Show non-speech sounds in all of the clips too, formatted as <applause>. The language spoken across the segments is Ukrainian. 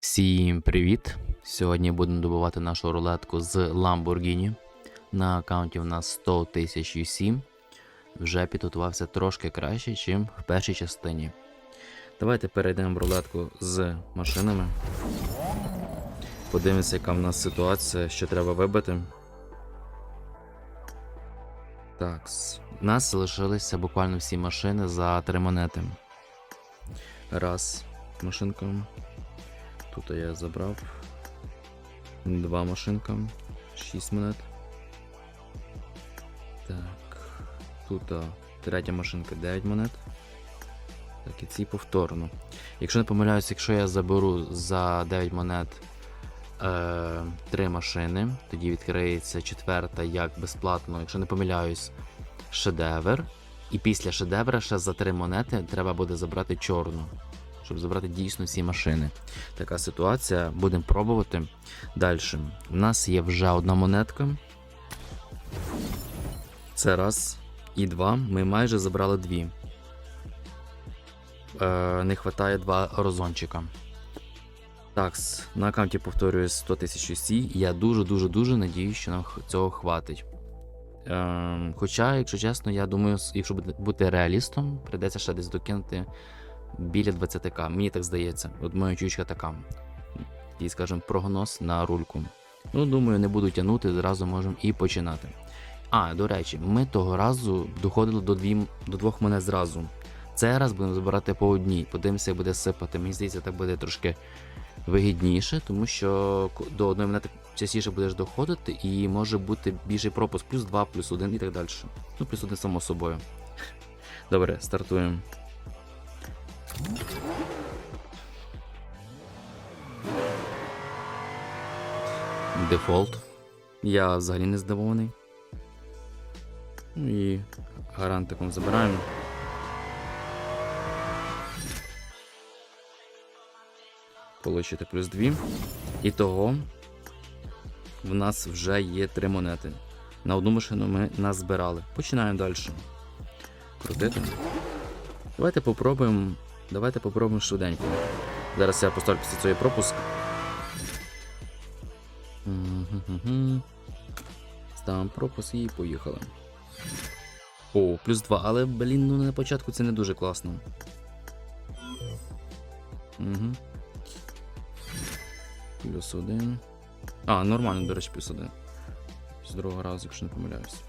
Всім привіт! Сьогодні будемо добувати нашу рулетку з Lamborghini. На аккаунті в нас 100 тисяч UC. Вже підготувався трошки краще, ніж в першій частині. Давайте перейдемо в рулетку з машинами. Подивимося, яка в нас ситуація, що треба вибити. Так, у нас залишилися буквально всі машини за 3 монети. Раз, машинка. Тут я забрав. Два машинка. 6 монет. Так. Тут третя машинка 9 монет. Так, і ці повторно. Якщо не помиляюсь, якщо я заберу за 9 монет е, 3 машини, тоді відкриється четверта як безплатно, якщо не помиляюсь, шедевр. І після шедевра ще за 3 монети треба буде забрати чорну щоб забрати дійсно всі машини. Така ситуація. Будемо пробувати. Далі. У нас є вже одна монетка. Це раз. І два. Ми майже забрали дві. Е, не вистачає два розончика. Так, на аккаунті повторюю 100 тисяч UC. Я дуже-дуже-дуже надіюсь, що нам цього хватить. Е, хоча, якщо чесно, я думаю, якщо бути реалістом, прийдеться ще десь докинути біля 20к. Мені так здається. От моя чучка така. І, скажімо, прогноз на рульку. Ну, думаю, не буду тягнути, зразу можемо і починати. А, до речі, ми того разу доходили до, дві, до двох монет зразу. Цей раз будемо збирати по одній. Подивимося, як буде сипати. Мені здається, так буде трошки вигідніше, тому що до одної монети частіше будеш доходити, і може бути більший пропуск, плюс 2, плюс 1 і так далі. Ну, плюс 1 само собою. <laughs> Добре, стартуємо. Дефолт. Я взагалі не здивований. Ну і гарантиком забираємо. Получити плюс 2. І того в нас вже є 3 монети. На одну машину ми назбирали. Починаємо далі. Крутити. Давайте попробуємо. Давайте попробуємо швиденько. Зараз я поставлю після цього пропуск. Ставимо пропуск і поїхали. О, плюс 2, але, блін, ну на початку це не дуже класно. Угу. Плюс один. А, нормально, до речі, плюс один. З другого разу, якщо не помиляюсь.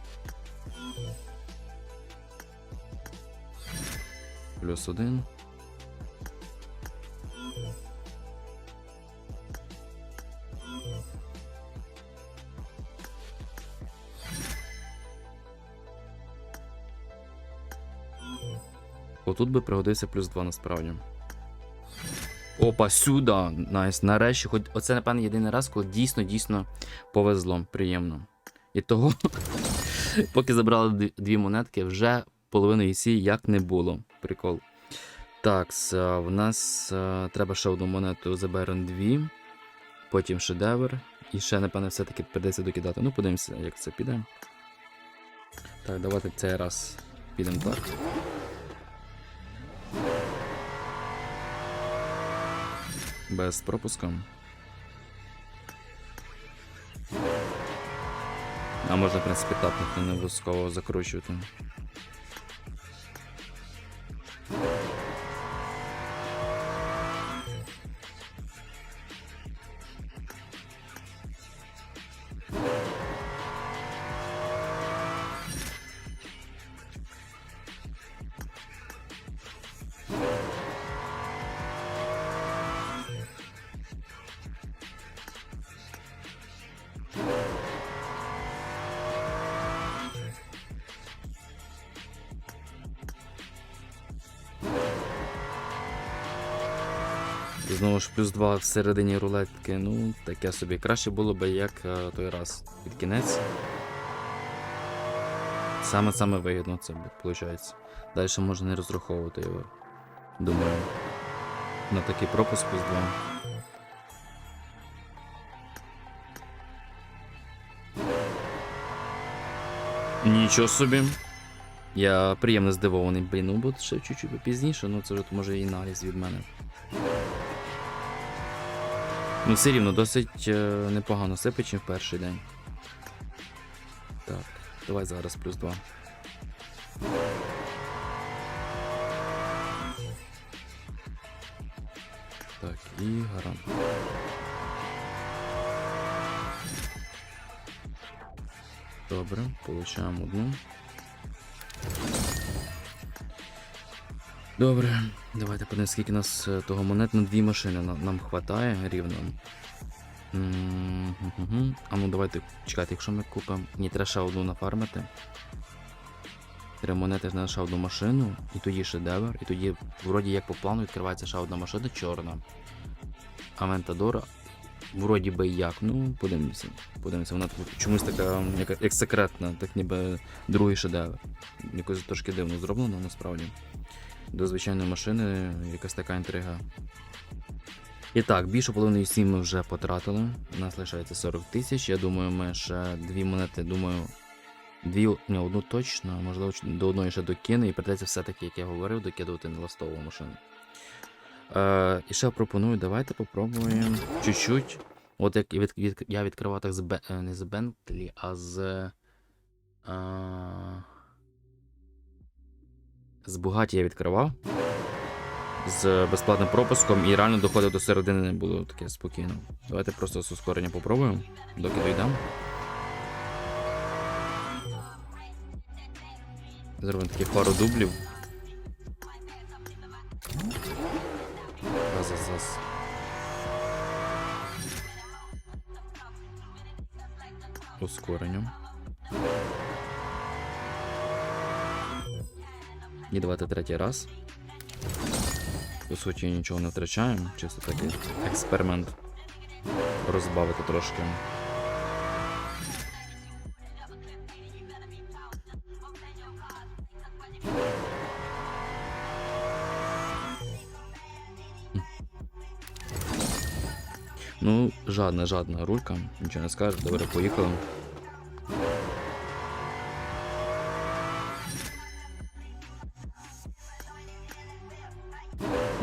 Плюс один. Отут би пригодився плюс 2 насправді. Опа, сюди! Найс. Нарешті, хоч оце, напевно, єдиний раз, коли дійсно, дійсно повезло. Приємно. І того, <laughs> поки забрали дві- монетки, вже половину ІСі як не було. Прикол. Так, в нас треба ще одну монету заберемо дві. Потім шедевр. І ще, напевно, все-таки придеться докидати. Ну, подивимося, як це піде. Так, давайте цей раз підемо так. Без пропуска. А можна, в принципі, тапнути, не обов'язково закручувати. Знову ж плюс 2 всередині рулетки. Ну, таке собі. Краще було би як е, той раз під кінець. Саме саме вигідно це виходить. Далі можна не розраховувати його. Думаю. На такий пропуск плюс 2. Нічого собі. Я приємно здивований, блін, ну бо ще чуть-чуть пізніше, ну це вже може і аналіз від мене. Ну, все рівно досить е, непогано сипить, в перший день. Так, давай зараз плюс 2. Так, і гарант. Добре, получаємо одну. Добре, давайте подивимось, скільки нас е, того монет на дві машини нам хватає рівно. А ну давайте чекайте, якщо ми купимо. Ні, треба ще одну нафармити. Три монети на ще одну машину, і тоді шедевр, і тоді, вроді як по плану, відкривається ще одна машина чорна. Авентадора. Вроді би як, ну, подивимося. Подивимося, вона чомусь така, як, як секретна, так ніби другий шедевр. Якось трошки дивно зроблено насправді. До звичайної машини якась така інтрига. І так, більше половини сім ми вже потратили. У нас лишається 40 тисяч. Я думаю, ми ще дві монети, думаю, дві, ні, одну точно, можливо, до одної ще докину, і придеться все-таки, як я говорив, докидувати на ластову машину. Е, і ще пропоную, давайте попробуємо чуть-чуть. От як від, від, я відкривав так з Бе- е, не з Бентлі, а з. А, з Бугаті я відкривав. З безплатним пропуском і реально доходив до середини, не було таке спокійно. Давайте просто з ускорення попробуємо, доки дійдемо. Зробимо таких пару дублів. Раз, раз, раз. Ускоренням. І давайте третій раз. По суті, нічого не втрачаємо, чисто такий експеримент. Розбавити трошки. Ну, жадна, жадна рулька, нічого не скажеш, добре, поїхали.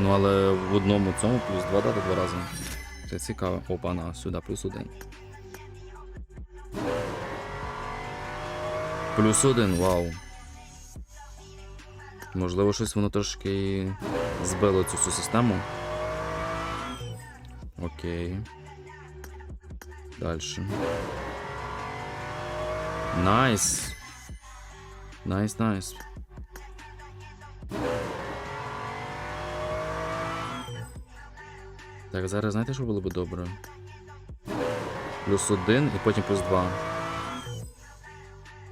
Ну, але в одному цьому плюс два дати два рази. Це цікаво. Опа, на, сюди плюс один. Плюс один, вау. Можливо, щось воно трошки збило цю всю систему. Окей. Дальше. Найс. Найс, найс. Так, зараз знаєте, що було б добре? Плюс один і потім плюс два.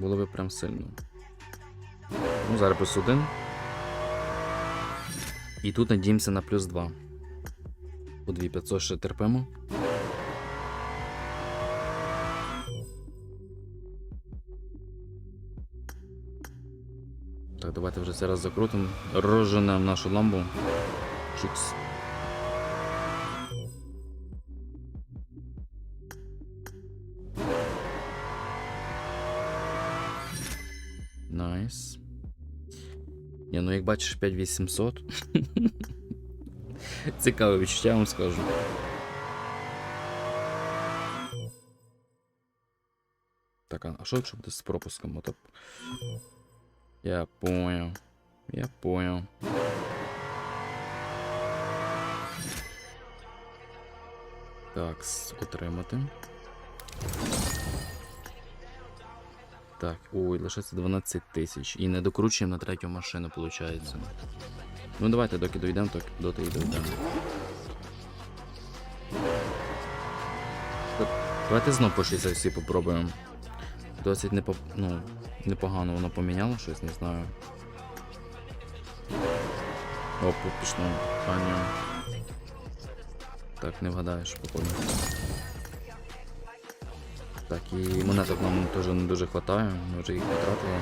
Було б прям сильно. Ну, зараз плюс один. І тут надіємося на плюс 2. По 2500 ще терпимо. Так, давайте вже зараз закрутимо. Розженемо нашу ламбу. Чукс. Ну як бачиш 5800. Цікаве відчуття, вам скажу. Так, а що якщо буде з пропуском? Ото... Я понял. Я понял. Так, отримати. Так, ой, лишається 12 тисяч. І не докручуємо на третю машину, виходить. Ну давайте, доки дійдемо, так доти і дійдемо. Давайте знов по 60 всі попробуємо. Досить непо... ну, непогано воно поміняло щось, не знаю. Оп, пішло. Аня. Так, не вгадаєш, походу. Так, і монеток нам теж не дуже вистачає, ми вже їх потратили.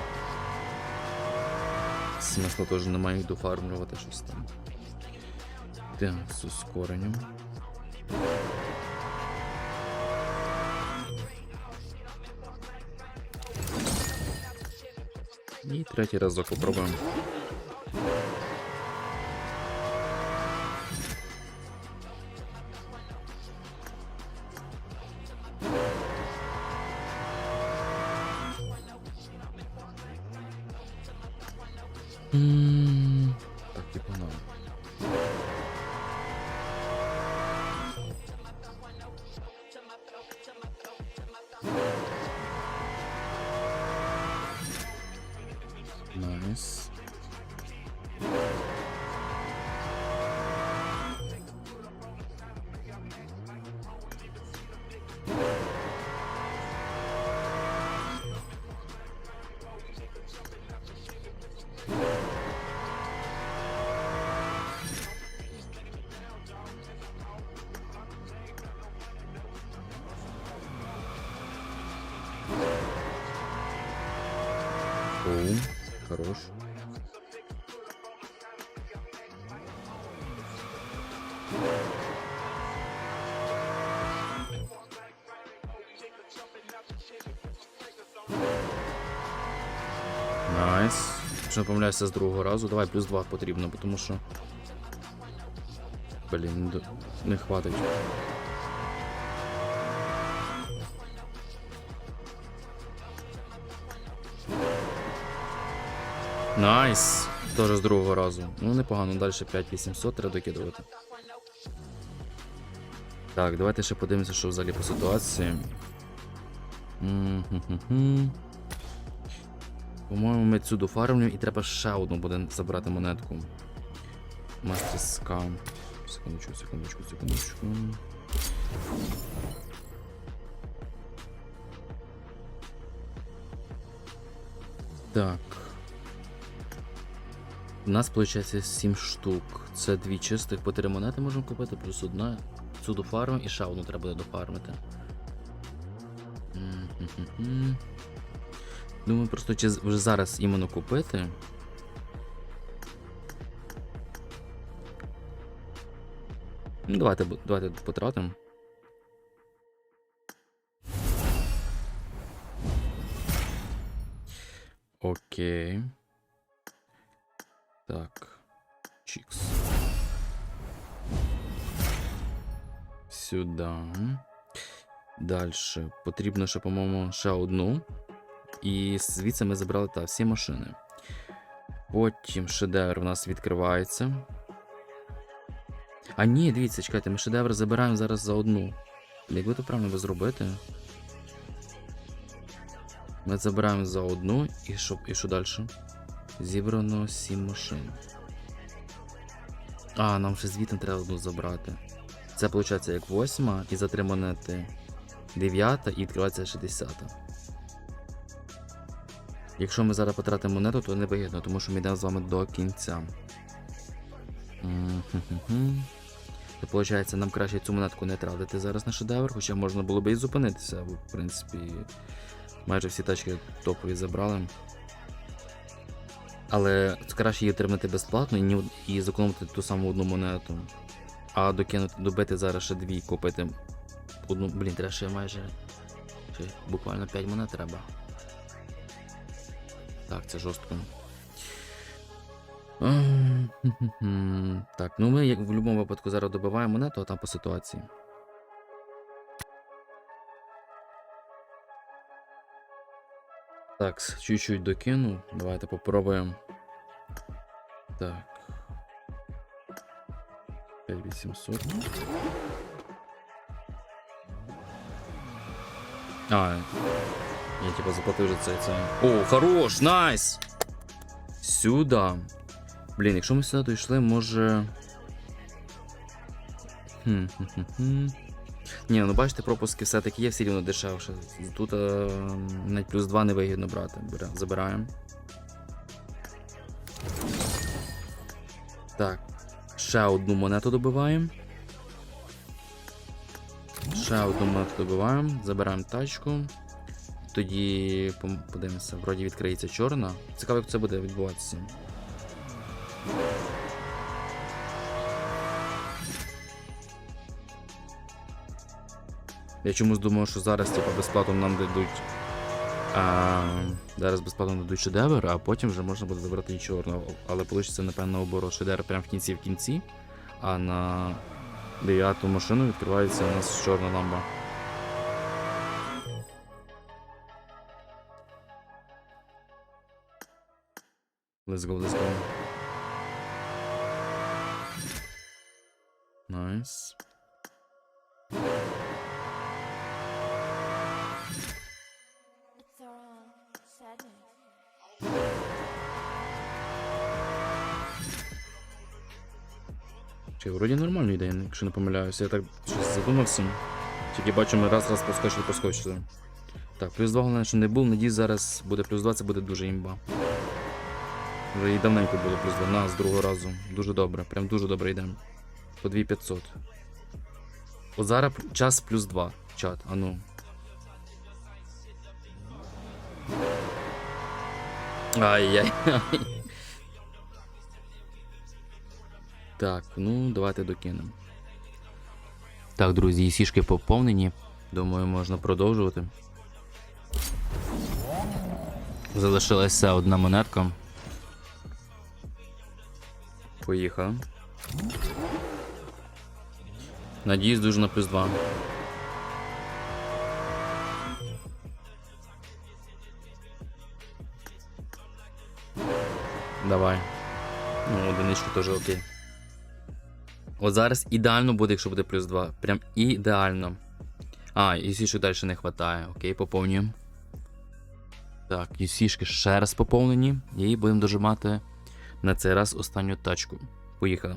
Смисла теж немає їх дофармлювати щось там. Так, з ускоренням. І третій разок попробуємо. Якщо не помиляюся з другого разу, давай плюс 2 потрібно, тому що. Блін, до- не хватить. Найс! Тоже з другого разу. Ну, непогано, далі 5800 треба докидувати. Так, давайте ще подивимося, що взагалі по ситуації. М-хм-хм-хм. По-моєму, ми цю дофармлюємо і треба ще одну буде забрати монетку. Мастер скам. Секундочку, секундочку, секундочку. Так. У нас виходить 7 штук. Це дві чистих по 3 монети можемо купити, плюс одна. Цю дофармимо і ще одну треба буде дофармити. М-хм-хм-хм. Думаю, просто чи вже зараз іменно купити. Ну, давайте, давайте потратимо. Окей. Так. Чікс. Сюди. Далі. Потрібно ще, по-моєму, ще одну. І звідси ми забрали та, всі машини. Потім шедевр у нас відкривається. А ні, дивіться, чекайте, ми шедевр забираємо зараз за одну. Якби то правильно би зробити. Ми забираємо за одну і що, і що далі? Зібрано 7 машин. А, нам ще звідти треба одну забрати. Це виходить як восьма, і за три монети дев'ята і відкривається 60. Якщо ми зараз потратимо монету, то не вигідно, тому що ми йдемо з вами до кінця. То виходить, нам краще цю монетку не тратити зараз на шедевр, хоча можна було би і зупинитися, бо в принципі майже всі тачки топові забрали. Але краще її отримати безплатно і, ні і зекономити ту саму одну монету. А докинути, добити зараз ще дві, купити одну. Блін, треба ще майже. Ще буквально 5 монет треба. Так, це жорстко. Так, ну ми як в будь-якому випадку зараз добиваємо монету, а там по ситуації. Так, чуть-чуть докину. Давайте попробуємо. Так. 5800. А, я типа заплатив вже це. це. О, хорош, найс! Сюда. Блін, якщо ми сюди дійшли, може. Ні, ну бачите, пропуски все-таки є все рівно дешевше. Тут е, навіть плюс 2 не вигідно брати. Забираємо. Так. Ще одну монету добиваємо. Ще одну монету добиваємо. Забираємо тачку. Тоді подивимося, вроді відкриється чорна. Цікаво, як це буде відбуватися. Я чомусь думав, що зараз типу, безплатно нам дадуть. А, зараз безплатно дадуть шедевр, а потім вже можна буде забрати і чорного. Але вийде, напевно, наоборот, шедевр прямо в кінці в кінці. А на дев'яту машину відкривається у нас чорна ламба. Let's go, let's go. Nice. Чи вроді нормально йде, якщо не помиляюся. Я так щось задумався. Тільки бачу, ми раз-раз поскочили, поскочили. Так, плюс 2 головне, що не був. Надіюсь, зараз буде плюс 2, це буде дуже імба. Вже і давненько було плюс 2, на, з другого разу. Дуже добре, прям дуже добре йдемо. По 2500. От зараз час плюс 2. Чат, а ну. Ай-яй-яй. Так, ну давайте докинемо. Так, друзі, сішки поповнені. Думаю, можна продовжувати. Залишилася одна монетка. Поїхали. Надіюсь, дуже на плюс 2. Давай. Ну, одиничку теж окей. От зараз ідеально буде, якщо буде плюс 2. Прям ідеально. А, і далі не вистачає. Окей, поповнюємо. Так, і сішки ще раз поповнені. І будемо дожимати на цей раз останню тачку. Поїхали.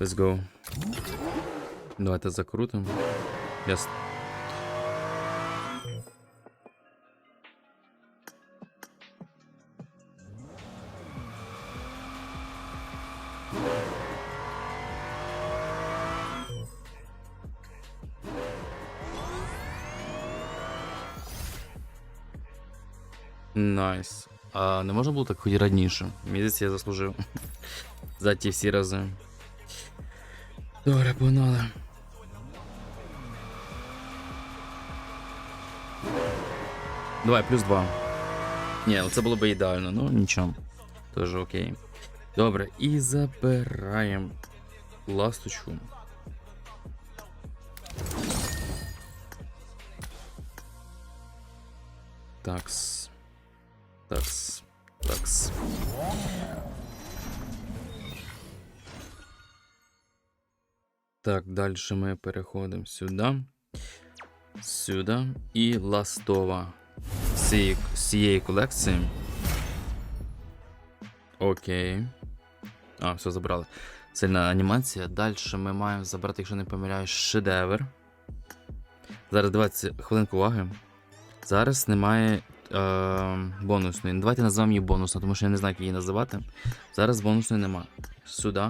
Let's go. Давайте закрутимо. Я... с- Найс. А не можна було так хоч раніше. Мені здається, я заслужив. <laughs> За ті всі рази. Добре, погнали. Давай, плюс два. Ні, ну це було б ідеально, ну нічого. Тож окей. Добре, і забираємо ласточку. Такс. Такс. Такс. Так, далі ми переходимо сюди. Сюди. І ластова. З цієї, колекції. Окей. А, все забрали. Сильна анімація. Далі ми маємо забрати, якщо не помиляюсь, шедевр. Зараз давайте хвилинку уваги. Зараз немає е, бонусної. Ну, Давайте назвемо її бонусно, тому що я не знаю, як її називати. Зараз бонусної нема. Сюди.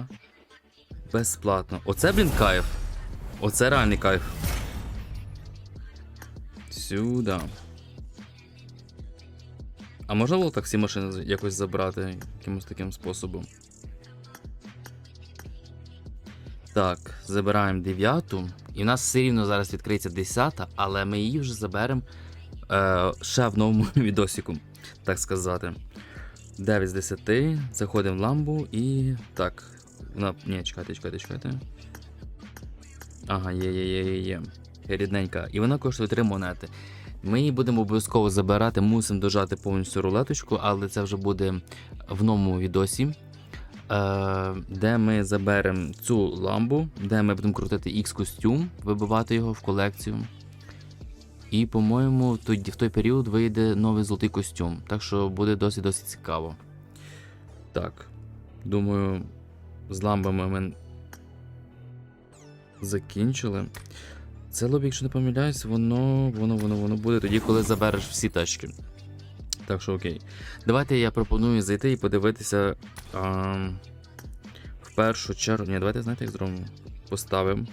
Безплатно. Оце, блін, кайф. Оце реальний кайф. Сюди. А можна було так всі машини якось забрати якимось таким способом? Так, забираємо дев'яту. І в нас все рівно зараз відкриється десята, але ми її вже заберемо е, ще в новому <laughs> відосіку, так сказати. 9 з 10. Заходимо в ламбу і. Так. Вона... Ні, чекайте, чекайте, чекайте. Ага, є, є, є, є, є. Рідненька. І вона коштує 3 монети. Ми її будемо обов'язково забирати, мусимо дожати повністю рулеточку, але це вже буде в новому відосі. Е, де ми заберемо цю ламбу, де ми будемо крутити X-костюм, вибивати його в колекцію. І, по-моєму, в той період вийде новий золотий костюм. Так що буде досить досить цікаво. Так. Думаю, з ламбами ми закінчили. Це лобі, якщо не помиляюсь, воно, воно, воно, воно буде тоді, коли забереш всі тачки. Так що окей. Давайте я пропоную зайти і подивитися. А, в першу чергу. Ні, давайте знаєте, як зробимо. Поставимо.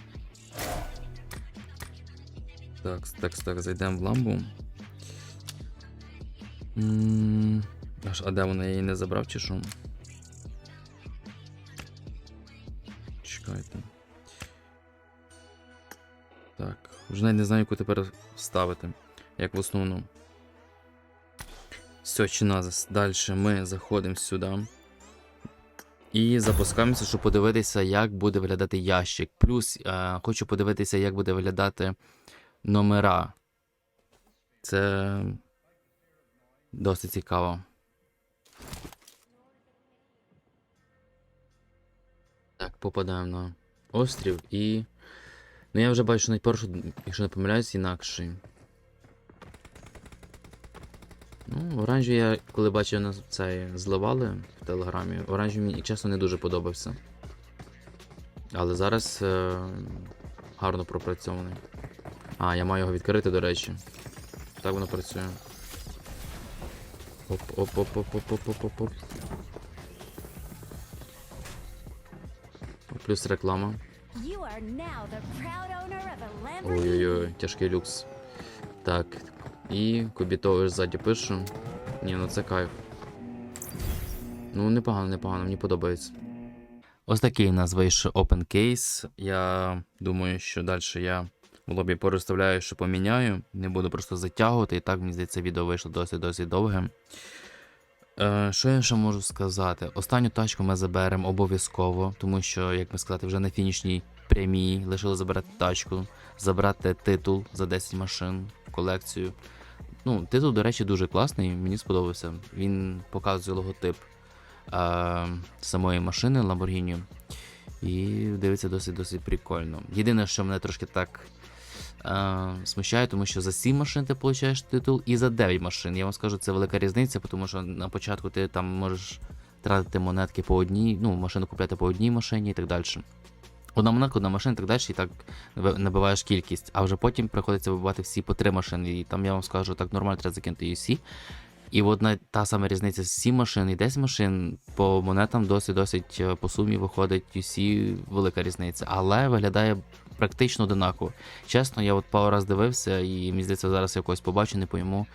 Так, так, так, зайдемо в ламбу. Аж, а де вона я її не забрав чи що? Чекайте. Так, вже навіть не знаю, яку тепер ставити. Як в основному. Все, чи назас. Далі ми заходимо сюди. І запускаємося, щоб подивитися, як буде виглядати ящик. Плюс е, хочу подивитися, як буде виглядати номера. Це досить цікаво. Так, попадаємо на острів і. Ну я вже бачу що найпершу, якщо не помиляюсь, інакший. Ну, оранжеві я коли бачив на цей зливали в телеграмі, оранжеві мені чесно не дуже подобався. Але зараз е, гарно пропрацьований. А, я маю його відкрити, до речі. Так воно працює. Оп-оп-оп-оп-оп-оп-оп-оп. Плюс реклама. Ой-ой-ой, тяжкий люкс. Так. І кубітовий ззаді пишу. Ні, ну це кайф. Ну, непогано, непогано, мені подобається. Ось такий у нас вийшов open case. Я думаю, що далі я лобі переставляю, що поміняю. Не буду просто затягувати. І так, мені здається, відео вийшло досить-досить довге. Е, що я ще можу сказати? Останню тачку ми заберемо обов'язково, тому що, як би сказати, вже на фінішній прямій лишили забирати тачку, забрати титул за 10 машин в колекцію. Ну, титул, до речі, дуже класний, мені сподобався. Він показує логотип е, самої машини Lamborghini. І дивиться досить-досить прикольно. Єдине, що мене трошки так смущає, тому що за 7 машин ти получаєш титул і за 9 машин. Я вам скажу, це велика різниця, тому що на початку ти там можеш тратити монетки по одній, ну, машину купляти по одній машині і так далі. Одна монетка, одна машина і так далі, і так набиваєш кількість, а вже потім приходиться вибивати всі по три машини. І там я вам скажу, так нормально треба закинути UC. І от на та сама різниця з 7 машин і 10 машин по монетам досить-досить е, по сумі виходить UC велика різниця. Але виглядає практично одинаково. Чесно, я от пару раз дивився, і мені здається, зараз я когось побачу, не пойму,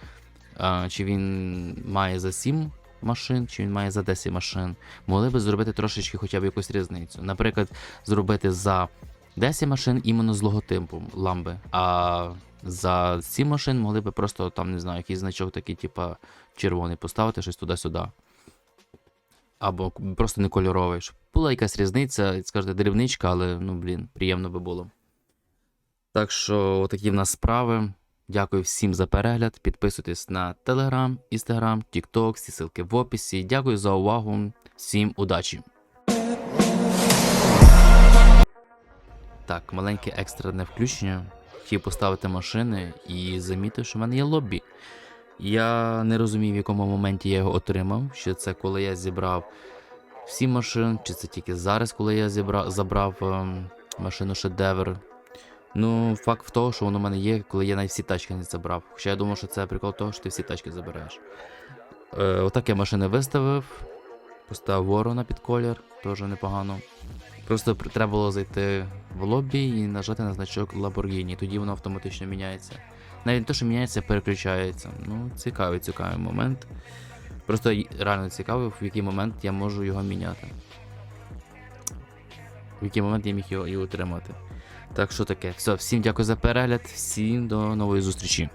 а, чи він має за 7 машин, чи він має за 10 машин. Могли би зробити трошечки хоча б якусь різницю. Наприклад, зробити за 10 машин іменно з логотипом ламби, а за 7 машин могли би просто там, не знаю, якийсь значок такий, типа червоний, поставити щось туди-сюди. Або просто не кольоровий. Щоб була якась різниця, скажете, дрібничка, але ну блін, приємно би було. Так що, такі в нас справи. Дякую всім за перегляд. Підписуйтесь на Telegram, Instagram, TikTok, всі ссылки в описі. Дякую за увагу. Всім удачі! Так, маленьке екстрене включення. Хотів поставити машини і замітив, що в мене є лобі. Я не розумів, в якому моменті я його отримав. Чи це коли я зібрав всі машин, чи це тільки зараз, коли я зібрав, забрав ем, машину шедевр. Ну, факт в тому, що воно в мене є, коли я навіть всі тачки не забрав. Хоча я думав, що це прикол того, що ти всі тачки забираєш. Е, отак я машини виставив. Поставив ворона під колір, теж непогано. Просто треба було зайти в лобі і нажати на значок Lamborghini, тоді воно автоматично міняється. Навіть не те, що міняється, переключається. Ну, цікавий, цікавий момент. Просто реально цікавий, в який момент я можу його міняти. В який момент я міг його і отримати. Так що таке. Все, всім дякую за перегляд, всім до нової зустрічі.